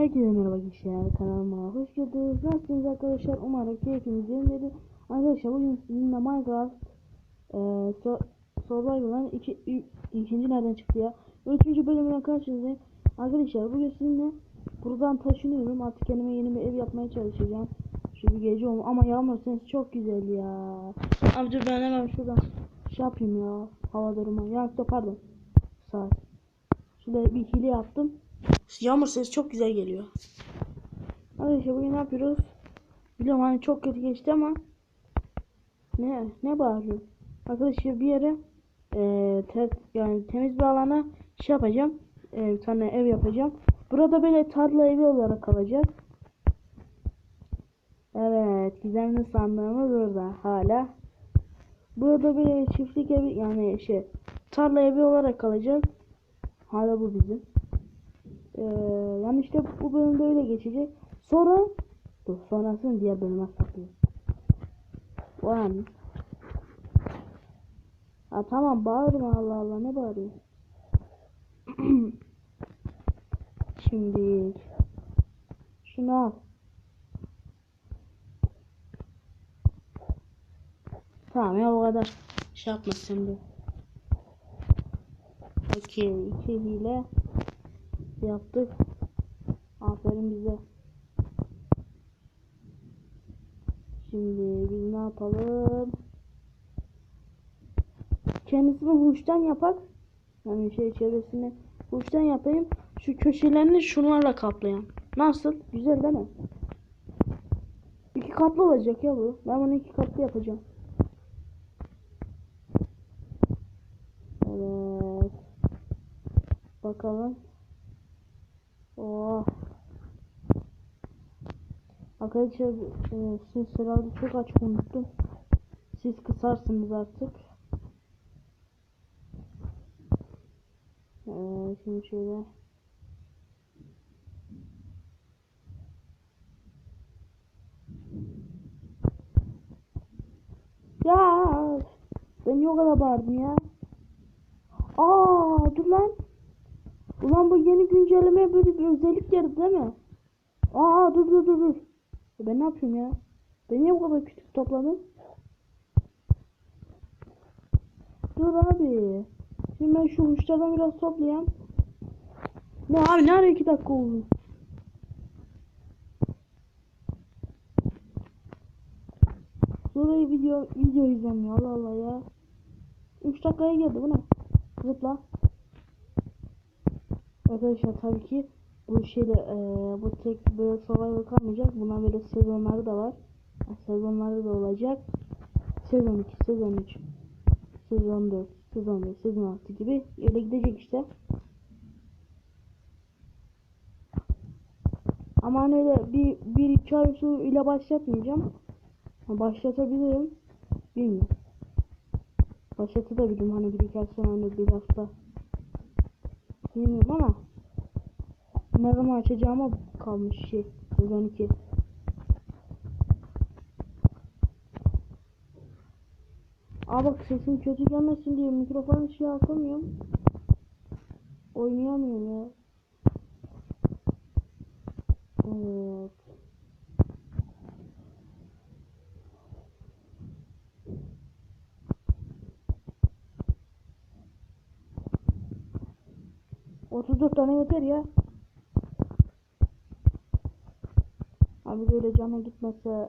Herkese merhaba gençler kanalıma hoş geldiniz. Nasılsınız arkadaşlar? Umarım keyfiniz yerindedir. Arkadaşlar bugün sizinle Minecraft e, so Survival'ın iki, ikinci nereden çıktı ya? Üçüncü bölümüne karşınızdayım. Arkadaşlar bugün sizinle buradan taşınıyorum. Artık kendime yeni bir ev yapmaya çalışacağım. Bir gece olma ama yağmur sensi çok güzel ya. Amca ben hemen şuradan şey yapayım ya. Hava durumu. Ya pardon. Saat. Şurada bir hile yaptım. Yağmur sesi çok güzel geliyor. Arkadaşlar bugün ne yapıyoruz? Biliyorum hani çok kötü geçti ama ne ne bağırıyor? Arkadaşlar bir yere eee ter, yani temiz bir alana şey yapacağım. Eee, bir tane ev yapacağım. Burada böyle tarla evi olarak kalacak. Evet, gizemli sandığımız burada hala. Burada böyle çiftlik evi yani şey tarla evi olarak kalacak. Hala bu bizim. Ee, yani işte bu bölümde öyle geçecek. Sonra dur sonrasını diğer bölüme saklıyor. Yani. Ha tamam bağırma Allah Allah ne bağırıyor? Şimdi şunu al. Tamam ya o kadar şey yapma de. Okey iki hile yaptık. Aferin bize. Şimdi biz ne yapalım? Kendisini huştan yapak. Yani şey çevresini huştan yapayım. Şu köşelerini şunlarla kaplayayım. Nasıl? Güzel değil mi? İki katlı olacak ya bu. Ben bunu iki katlı yapacağım. Evet. Bakalım. Oh. Arkadaşlar e, siz herhalde çok aç konuştum. Siz kısarsınız artık. Ee, şimdi şöyle. Ya ben niye o kadar bağırdım ya? Aa dur lan. Ulan bu yeni güncellemeye böyle bir özellik geldi değil mi? Aa dur dur dur dur. Ben ne yapıyorum ya? Ben niye bu kadar küçük topladım? Dur abi. Şimdi ben şu uçlardan biraz toplayayım. Ne abi ne ara iki dakika oldu? Sonra video video ya Allah Allah ya. 3 dakikaya geldi bu ne? Zıpla. Arkadaşlar tabii ki bu şeyde e, bu tek böyle survival kalmayacak. Buna böyle sezonları da var. Sezonları da olacak. Sezon 2, sezon 3, sezon 4, sezon 5, sezon 6 gibi öyle gidecek işte. Ama hani öyle bir, bir iki ay su ile başlatmayacağım. Başlatabilirim. Bilmiyorum. Başlatabilirim hani bir iki ay sonra hani bir hafta. Bilmiyorum ama ne zaman açacağıma kalmış şey. Sezon 2. Aa bak sesim kötü gelmesin diye mikrofonu şey yapamıyorum. Oynayamıyorum ya. 34 tane yeter ya. Abi böyle cana gitmezse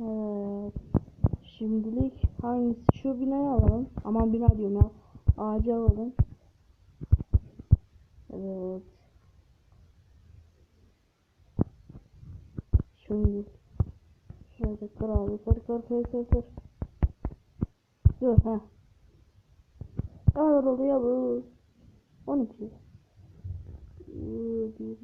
Evet. Şimdilik hangisi şu binayı alalım. Aman bina diyorum ya. Ağacı alalım. Evet. Şimdi şöyle kır abi kır kır kır kır kır. Dur ha. Kadar oluyor bu. 12. Ee, bir.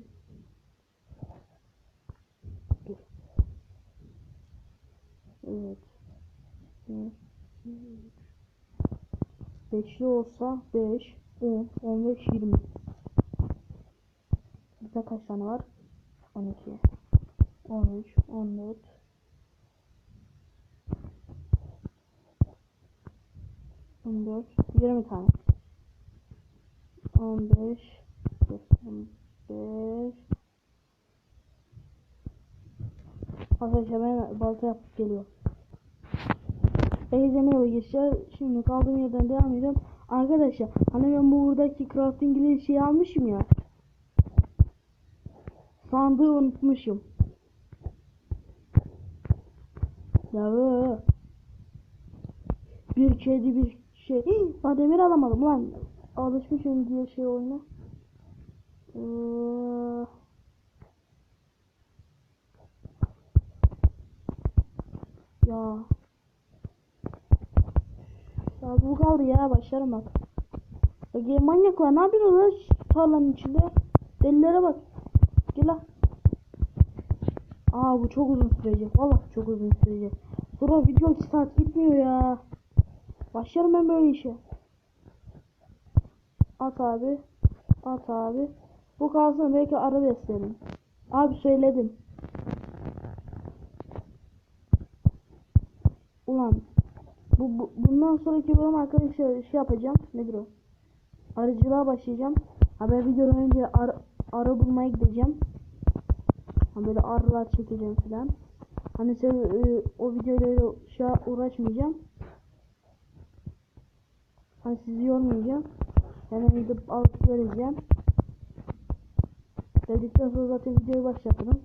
Evet. Beşli olsa 5, 10, 15, 20. Bizde kaç tane var? 12, 13, 14, 14, 20 tane. 15, 15. Arkadaşlar ben balta yapıp geliyor. Herkese merhaba gençler. Şimdi kaldığım yerden devam edeceğim. Arkadaşlar hani ben bu buradaki crafting ile şey almışım ya. Sandığı unutmuşum. Ya ee. bir kedi bir şey. Ben demir alamadım lan. Alışmışım diye şey oyuna. Ee, ya. Ya bu kaldı ya başlarım bak. Ya manyaklar ne yapıyorlar tarlanın içinde? Delilere bak. Aa bu çok uzun sürecek. Valla çok uzun sürecek. Sonra video 2 saat gitmiyor ya. Başlarım ben böyle işe. At abi. At abi. Bu kalsın belki ara beslerim. Abi söyledim. Ulan. Bu, bu bundan sonraki bölüm arkadaşlar şey yapacağım. Nedir o? Arıcılığa başlayacağım. Ha ben videodan önce ar arı bulmaya gideceğim. Ha böyle arılar çekeceğim filan. Hani sen e, o videoyla öyle şey uğraşmayacağım. Hani sizi yormayacağım. Hemen gidip alıp vereceğim. Geldikten sonra zaten videoyu başlatırım.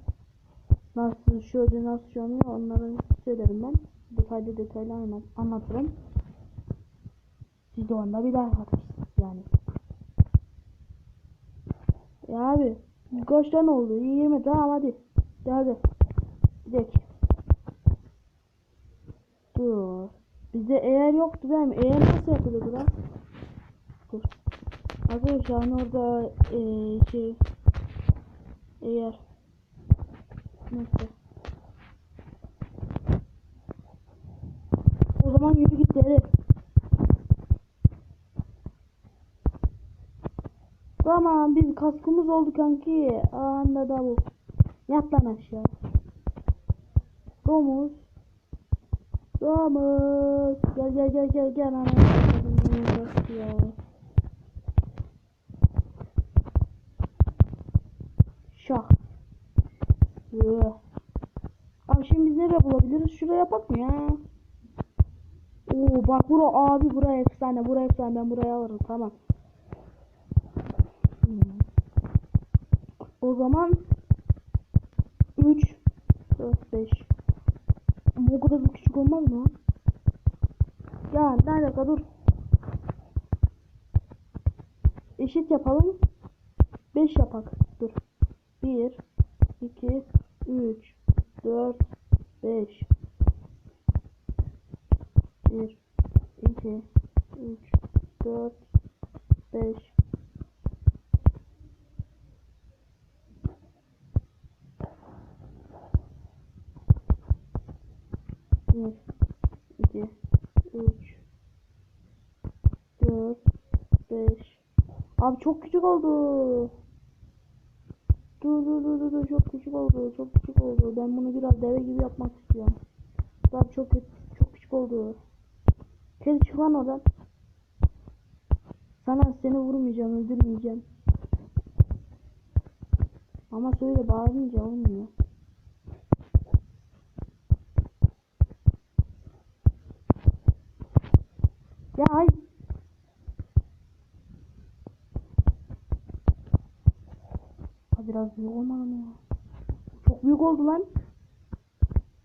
Nasıl şu öde nasıl şu olmuyor onları söylerim ben. Detaylı detaylı anlat anlatırım. Siz de onda bir daha atarsınız yani. Ya abi kaç tane oldu? 20 tamam hadi. Hadi. Gidelim. Dur. Bizde eğer yoktu değil mi? Eğer nasıl yapılıyordu lan? Dur. Arkadaşlar orada eee şey eğer neyse. O zaman yürü git deri. Tamam biz kaskımız oldu kanki. Anda da bu. Yat lan aşağı. Domuz. Domuz. Gel gel gel gel gel. Ana. Ya. Şah. Yuh. Abi şimdi biz nereye bulabiliriz? Şuraya yapak mı ya? Oo bak bura abi buraya efsane. Buraya efsane. Ben buraya alırım. Tamam. O zaman 3 4 5 Ama o kadar da küçük olmaz mı? Ya ne alaka dur. Eşit yapalım. 5 yapak. Dur. 1 2 3 4 5 1 2 3 4 5 1 2 3 4 5 Abi çok küçük oldu. Dur dur dur dur, çok küçük oldu. Çok küçük oldu. Ben bunu biraz deve gibi yapmak istiyorum. Abi çok çok küçük oldu. Kedi çık lan oradan. Sana seni vurmayacağım, öldürmeyeceğim. Ama söyle bağırınca olmuyor. Ya ay. Ha, biraz büyük olmadı mı ya? Çok büyük oldu lan.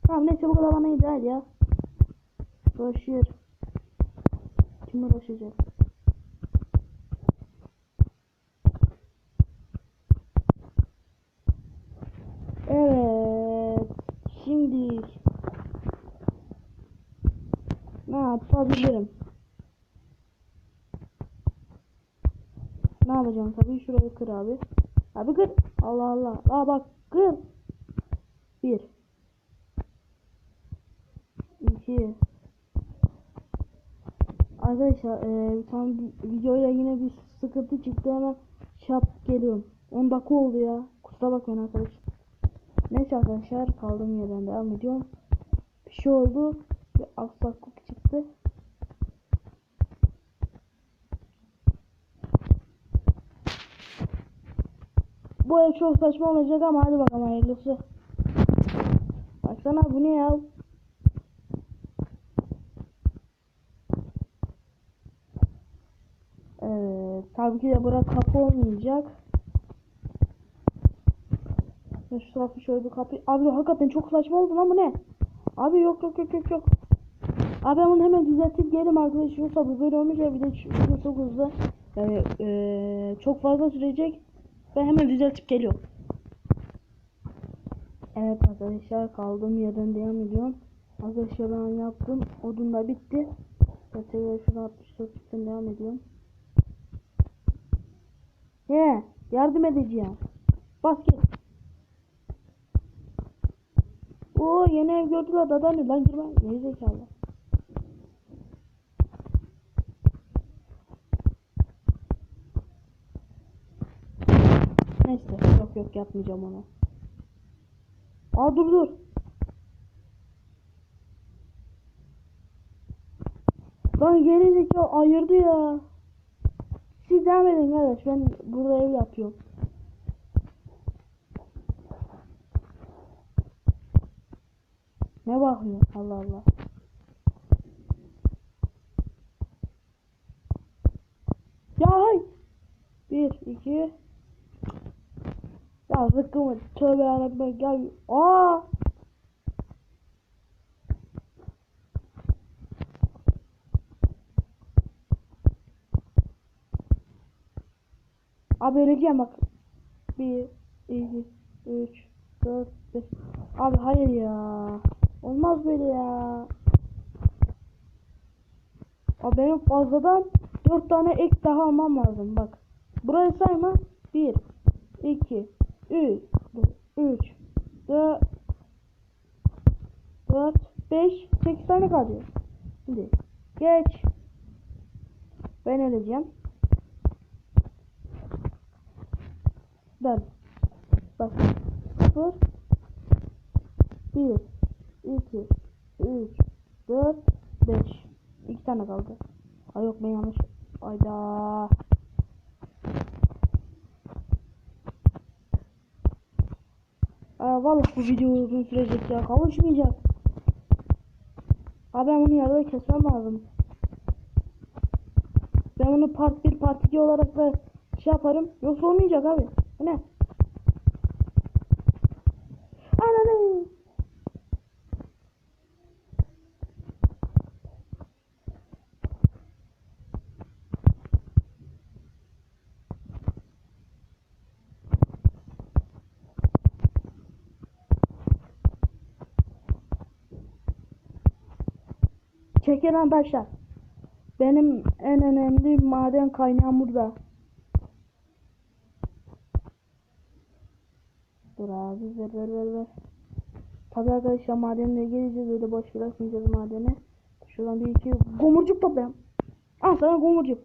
Tamam neyse bu kadar bana ideal ya. Uğraşıyor. Kim uğraşacak? Evet. Şimdi ne yapabilirim? Ne yapacağım tabii şurayı kır abi. Abi kır. Allah Allah. Aa bak kır. Bir. İki. Arkadaşlar eee tam videoyla yine bir sıkıntı çıktı hemen şap geliyorum. 10 dakika oldu ya. Kusura bakmayın arkadaşlar. Neyse arkadaşlar kaldığım yerden devam ediyorum. Bir şey oldu. Bir aksaklık çıktı. Bu ev çok saçma olacak ama hadi bakalım hayırlısı. Baksana bu ne ya? Evet, tabii ki de bura kapı olmayacak. Ya şu tarafı şöyle bir kapı. Abi hakikaten çok saçma oldu lan bu ne? Abi yok yok yok yok yok. Abi ben bunu hemen düzeltip gelirim arkadaşlar. Yoksa bu böyle olmayacak. Bir de çok hızlı. Yani eee, çok fazla sürecek. Ben hemen düzeltip geliyorum. Evet arkadaşlar kaldığım yerden devam ediyorum. Arkadaşlar ben yaptım. Odun da bitti. Ben tekrar şuradan 64'ten devam ediyorum. He, yardım edeceğim. Bas git. Oo yeni ev gördüler dadanıyor lan girme. Geri zekalı. Neyse yok yok yapmayacağım onu. Aa dur dur. Lan zekalı ayırdı ya. Siz devam edin kardeş ben burada ev yapıyorum. Ne bakıyor Allah Allah. Ya hay. Bir, iki. Ya zıkkımı tövbe yarabbim gel. Aa. Abi öleceğim bak. Bir, iki, üç, dört, beş. Abi hayır ya. Olmaz böyle ya. Abi benim fazladan dört tane ek daha almam lazım bak. Burayı sayma. Bir, iki, üç, üç, dört, dört, beş, sekiz tane kalıyor. Şimdi geç. Ben öleceğim. Dön. Bak. Sıfır. Bir. iki, Üç. Dört. Beş. İki tane kaldı. Ay yok ben yanlış. Ayda. Aa, vallahi bu video uzun sürecek ya. Kavuşmayacak. Abi ben bunu yarıda kesmem lazım. Ben bunu part 1 part 2 olarak da şey yaparım. Yoksa olmayacak abi. Bu ne? Çekin arkadaşlar. Benim en önemli maden kaynağım burada. Dur abi ver ver ver ver. Tabi arkadaşlar madenle geleceğiz öyle boş bırakmayacağız madeni. Şuradan bir iki gomurcuk toplayalım. Al sana gomurcuk.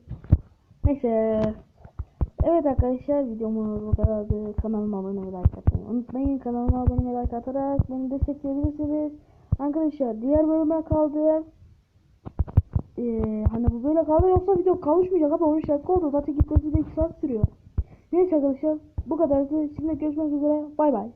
Neyse. Evet arkadaşlar videomuz bu kadardı. Kanalıma abone ve like atmayı unutmayın. Kanalıma abone ve like atarak beni destekleyebilirsiniz. Arkadaşlar diğer bölüme kaldı. Ee, hani bu böyle kaldı yoksa video kavuşmayacak ama 13 dakika oldu. Zaten gitmesi de 2 saat sürüyor. Neyse arkadaşlar bu kadar. Sizinle görüşmek üzere. Bay bay.